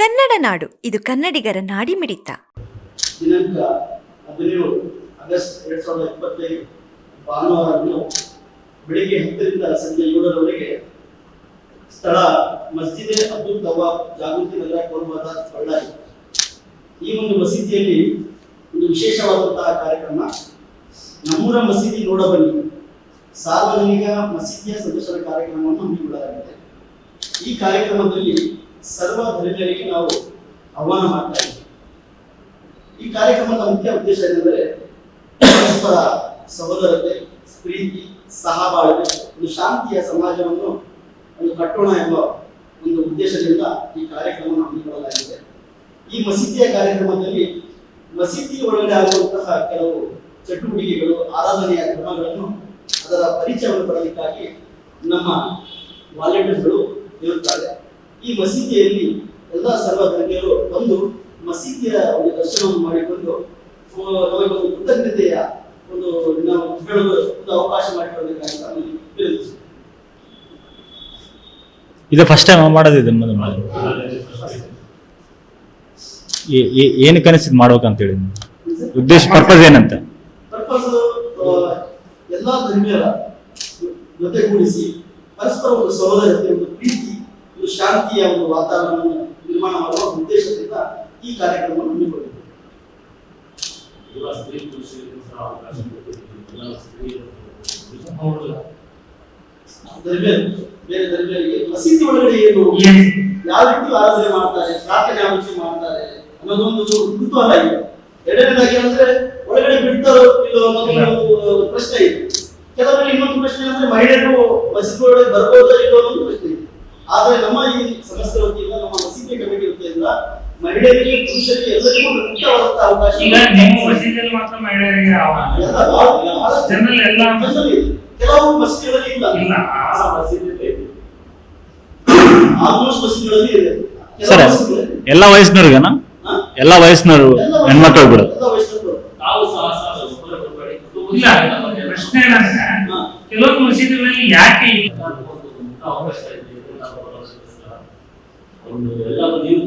ಕನ್ನಡ ನಾಡು. ಇದು ಕನ್ನಡಿಗರ ನಾಡಿಮಿಡಿತ. ದಿನಾಂಕ ಹದಿನೇಳು ಆಗಸ್ಟ್ ಎರಡ್ ಸಾವಿರದ ಇಪ್ಪತ್ತೈದು ಭಾನುವಾರವನ್ನು ಬೆಳಿಗ್ಗೆ ಹತ್ತರಿಂದ ಸಂಜೆ ಏಳರವರೆಗೆ ಸ್ಥಳ ಮಸ್ಜಿದೆ ಅಬ್ದುಲ್ ತವಾಬ್ ಜಾಗೃತಿ ನಗರ ಕೋಲ್ಬಾದ ಬಳ್ಳಾರಿ ಈ ಒಂದು ಮಸೀದಿಯಲ್ಲಿ ಒಂದು ವಿಶೇಷವಾದಂತಹ ಕಾರ್ಯಕ್ರಮ. ನಮ್ಮೂರ ಮಸೀದಿ ನೋಡಬನ್ನಿ. ಸಾರ್ವಜನಿಕ ಮಸೀದಿಯ ಸದಸ್ಯರ ಕಾರ್ಯಕ್ರಮವನ್ನು ಹಮ್ಮಿಕೊಳ್ಳಲಾಗಿದೆ. ಈ ಕಾರ್ಯಕ್ರಮದಲ್ಲಿ ಸರ್ವ ದಲಿತರಿಗೆ ನಾವು ಆಹ್ವಾನ ಮಾಡ್ತಾ ಇದ್ದೀವಿ. ಈ ಕಾರ್ಯಕ್ರಮದ ಮುಖ್ಯ ಉದ್ದೇಶ ಏನೆಂದರೆ, ಪರಸ್ಪರ ಸಹೋದರತೆ, ಪ್ರೀತಿ, ಸಹಬಾಳ್ವೆ ಒಂದು ಶಾಂತಿಯ ಸಮಾಜವನ್ನು ಒಂದು ಕಟ್ಟೋಣ ಎಂಬ ಒಂದು ಉದ್ದೇಶದಿಂದ ಈ ಕಾರ್ಯಕ್ರಮವನ್ನು ಹಮ್ಮಿಕೊಳ್ಳಲಾಗಿದೆ. ಈ ಮಸೀದಿಯ ಕಾರ್ಯಕ್ರಮದಲ್ಲಿ ಮಸೀದಿ ಒಳಗಡೆ ಆಗುವಂತಹ ಕೆಲವು ಚಟುವಟಿಕೆಗಳು, ಆರಾಧನೆಯ ಕ್ರಮಗಳನ್ನು ಅದರ ಪರಿಚಯವನ್ನು ಪಡೆಯಲಿಕ್ಕಾಗಿ ನಮ್ಮ ವಾಲಂಟಿಯರ್ಸ್ಗಳು ಇರುತ್ತಾರೆ. ಈ ಮಸೀದಿಯಲ್ಲಿ ಎಲ್ಲ ಸರ್ವ ಧರ್ಮೀಯರು ಬಂದು ಮಸೀದಿಯ ಒಂದು ದರ್ಶನವನ್ನು ಮಾಡಿಕೊಂಡು ನಮಗೆ ಒಂದು ಕೃತಜ್ಞತೆಯ ಒಂದು ನಾವು ಹೇಳಲು ಒಂದು ಅವಕಾಶ ಮಾಡಿಕೊಡಬೇಕಾಗಿ. ಇದು ಫಸ್ಟ್ ಟೈಮ್ ಮಾಡೋದಿದೆ ಮೊದಲು ಏ- ಏ- ಏನಕ್ಕೆ ಅನಿಸಿದ್ ಮಾಡ್ಬೇಕಂತೇಳಿ ಉದ್ದೇಶ ಪರ್ಪಸ್ ಏನಂತ? ಪರ್ಪಸ್ ಎಲ್ಲಾ ಧರ್ಮೀಯರ ಜೊತೆಗೂಡಿಸಿ ಪರಸ್ಪರ ಒಂದು ಸಹೋದರತೆ ಒಂದು ಪ್ರೀತಿ ಒಂದು ಶಾಂತಿಯ ಒಂದು ವಾತಾವರಣವನ್ನು ನಿರ್ಮಾಣ ಮಾಡುವ ಉದ್ದೇಶದಿಂದ ಈ ಕಾರ್ಯಕ್ರಮವನ್ನು ಧರ್ಮೀಯರು ಬೇರೆ ಧರ್ಮೀಯರಿಗೆ ಮಸೀದಿ ಒಳಗಡೆ ಏನು ಯಾವ ರೀತಿ ಆರಾಧನೆ ಮಾಡ್ತಾರೆ ಪ್ರಾರ್ಥನೆ ಯಾವ ರೀತಿ ಮಾಡ್ತಾರೆ ಅನ್ನೋದೊಂದು ಕುತೂಹಲ ಇದೆ ಎರಡನೇದಾಗಿ ಅಂದ್ರೆ ಒಳಗಡೆ ಬಿಡ್ತಾರೋ ಇಲ್ಲೋ ಅನ್ನೋದು ಒಂದು ಪ್ರಶ್ನೆ ಇದೆ. ಕೆಲವರಲ್ಲಿ ಇನ್ನೊಂದು ಪ್ರಶ್ನೆ ಅಂದ್ರೆ ಮಹಿಳೆಯರು ಮಸೀದಿ ಒಳಗಡೆ ಬರ್ಬೋದೋ ಇಲ್ಲೋ ಅನ್ನೋದು ಆದ್ರೆ ನಮ್ಮ ಈ ಸಂಸ್ಥೆ ವತಿಯಿಂದ ನಮ್ಮ ಲಸಿಕೆ ಕಮಿಟಿ ವತಿಯಿಂದ ಮಹಿಳೆಯರಿಗೆ ಪುರುಷರಿಗೆ ಎಲ್ಲರಿಗೂ ಅವಕಾಶ ಈಗ ನಿಮ್ಮ ಮಸೀದಿಯಲ್ಲಿ ಮಾತ್ರ ಮಹಿಳೆಯರಿಗೆ ಎಲ್ಲ ಕೆಲವು ಮಸೀದಿಗಳಲ್ಲಿ ಇಲ್ಲ. ಇಲ್ಲ. ಆಲ್ಮೋಸ್ಟ್ ಮಸೀದಿಗಳಲ್ಲಿ ಇದೆ. ಸರ್ ಎಲ್ಲ ವಯಸ್ಸಿನವ್ರಿಗೆನಾ? ಎಲ್ಲ ವಯಸ್ಸಿನವರು ಹೆಣ್ಮಕ್ಳು ಕುಟುಂಬದ ಇಲ್ಲ ಪ್ರಶ್ನೆ ಏನಂದ್ರೆ ಕೆಲವೊಂದು ಮಸೀದಿಗಳಲ್ಲಿ ಯಾಕೆ ಇಲ್ಲ? ಎಲ್ಲರಿಗೂ ಒಂದು ಮುಕ್ತ ಅವಕಾಶ ಇದೆ ಎಲ್ಲರ ಬರೋದಕ್ಕೋಸ್ಕರ. ಒಂದು ನೀವು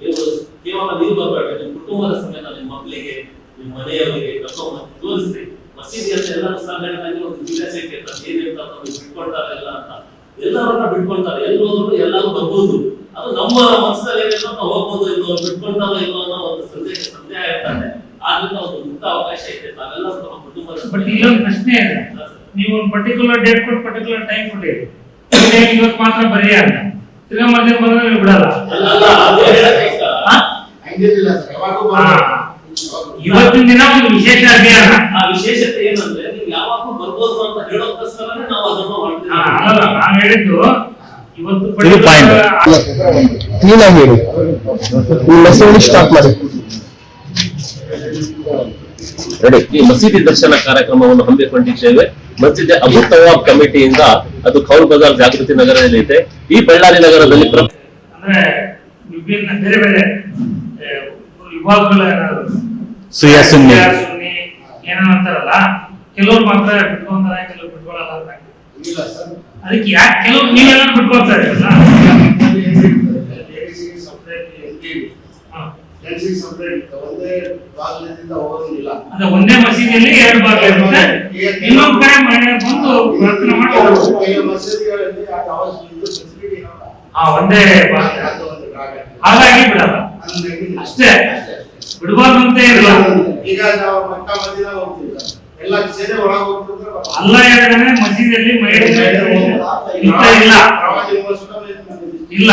ನೀವು ಕೇವಲ ನೀವು ಬರಬೇಡ ನಿಮ್ಮ ಕುಟುಂಬದ ಸಮೇತ ನಿಮ್ಮ ಮಕ್ಕಳಿಗೆ ನಿಮ್ಮ ಮನೆಯವರಿಗೆ ಕರ್ಕೊಂಡು ತೋರಿಸ್ರಿ ಮಸೀದಿ ಅಂತ ಎಲ್ಲರೂ ಸಂಘಟನೆಗೆ ಒಂದು ಕ್ಯೂರಿಯಾಸಿಟಿ ಇರ್ತದೆ ಏನಿರ್ತ ಬಿಟ್ಕೊಳ್ತಾರೆ ಎಲ್ಲ ಅಂತ. ಎಲ್ಲರನ್ನ ಬಿಟ್ಕೊಳ್ತಾರೆ ಎಲ್ಲಿ ಹೋದ್ರು ಎಲ್ಲರೂ ಬರ್ಬೋದು. ಅದು ನಮ್ಮ ಮನಸ್ಸಲ್ಲಿ ನಾವು ಹೋಗ್ಬೋದು ಇಲ್ಲೋ ಬಿಟ್ಕೊಳ್ತಾರೋ ಇಲ್ಲೋ ಅನ್ನೋ ಒಂದು ಸಂದೇಹ ಸಂದೇಹ ಇರ್ತಾರೆ ಆದ್ರಿಂದ ಒಂದು ಮುಕ್ತ ಅವಕಾಶ ಇದೆ. ನಾವೆಲ್ಲರೂ ತಮ್ಮ ಕುಟುಂಬದ ಬಟ್ ಇಲ್ಲೊಂದು ಪ್ರಶ್ನೆ ಇದೆ. ನೀವು ಒಂದು ಪರ್ಟಿಕ್ಯುಲರ್ ಡೇಟ್ ಕೊಟ್ಟು ಪರ್ಟಿಕ್ಯುಲರ್ ಟೈಮ್ ಕೊಟ್ಟಿರಿ ಇವತ್ತು ಮಾತ್ರ ಬರೀ ಅಂತ ತಿರ್ಗಾ ಮಧ್ಯಾಹ್ನ ಬಂದ್ರೆ ನೀವು ಬಿಡಲ್ಲ. ಇವತ್ತಿನ ದಿನ ಒಂದು ವಿಶೇಷ ಅಭಿಯಾನ. ಆ ವಿಶೇಷತೆ ಏನಂದ್ರೆ ನೀವು ಯಾವಾಗ ಬರ್ಬೋದು ಅಂತ ಹೇಳೋದಕ್ಕೋಸ್ಕರನೇ ನಾವು ಅದನ್ನ ಮಾಡ್ತೀವಿ ಅಲ್ಲ ನಾನು ಹೇಳಿದ್ದು ಇವತ್ತು ಕ್ಲೀನ್ ಆಗಿ ಹೇಳಿ. ನಿಮ್ಮ ಮೆಸೇಜ್ ಸ್ಟಾರ್ಟ್ ಮಾಡಿ. ರೆಡಿ ಈ ಮಸೀದಿ ದರ್ಶನ ಕಾರ್ಯಕ್ರಮವನ್ನು ಹಮ್ಮಿಕೊಂಡಿದ್ದೇವೆ ಮಸ್ಜಿದ್ ಅಬು ತವಾಬ್ ಕಮಿಟಿಯಿಂದ ಅದು ಕೌಲ್ ಬಜಾರ್ ಜಾಗೃತಿ ನಗರದಲ್ಲಿ ಇದೆ ಈ ಬಳ್ಳಾರಿ ನಗರದಲ್ಲಿ ಪ್ರ- ಅಂದ್ರೆ ವಿಭಿನ್ನ ಬೇರೆ ಬೇರೆ ವಿಭಾಗಗಳ ಸುಯ್ಯ ಸುನ್ನಿ. ಏನೋ ಅಂತಾರಲ್ಲ ಕೆಲವ್ರು ಮಾತ್ರ ಬಿಟ್ಕೊಂತಾರೆ ಕೆಲವ್ರು ಬಿಟ್ಕೊಳಲ್ಲ ಅಂತ ಇಲ್ಲ ಸರ್ ಅದಕ್ಕೆ ಯಾಕೆ ಕೆಲವ್ರು ನೀವೆಲ್ಲ ಬಿಟ್ಕೊಳ್ತಾರೆ ಸಪ್ರೇಟ್ ಸಪ್ರೇಟ್ ಒಂದೇ ಹೋಗೋದಿಲ್ಲ. ಅದೇ ಒಂದೇ ಮಸೀದಿಯಲ್ಲಿ ಎರಡು ಬಾಗಿಲು ಇರುತ್ತೆ. ಇನ್ನೊಂದು ಕಡೆ ಮನೆ ಬಂದು ಪ್ರಾರ್ಥನೆ ಮಾಡಿ. ಮಸೀದಿಗಳಲ್ಲಿ ಆ ಟವರ್ಸ್ ಇದು ಫೆಸಿಲಿಟಿ ಇರಲ್ಲ ಆ ಒಂದೇ ಹಾಗಾಗಿ ಬಿಡಲ್ಲ. ಅಷ್ಟೇ. ಬಿಡಬಾರ್ದು ಅಂತ ಇಲ್ಲ. ಈಗ ನಾವು ಮಕ್ಕ ಮದಿನ ಹೋಗ್ತಿಲ್ಲ. ಎಲ್ಲ ಸೇರಿ ಒಳಗೆ ಹೋಗ್ತಿದ್ರೆ ಅಲ್ಲ ಹೇಳಿದ್ರೆ ಮಸೀದಿಯಲ್ಲಿ ಮಹಿಳೆ ಇಲ್ಲ ಇಲ್ಲ.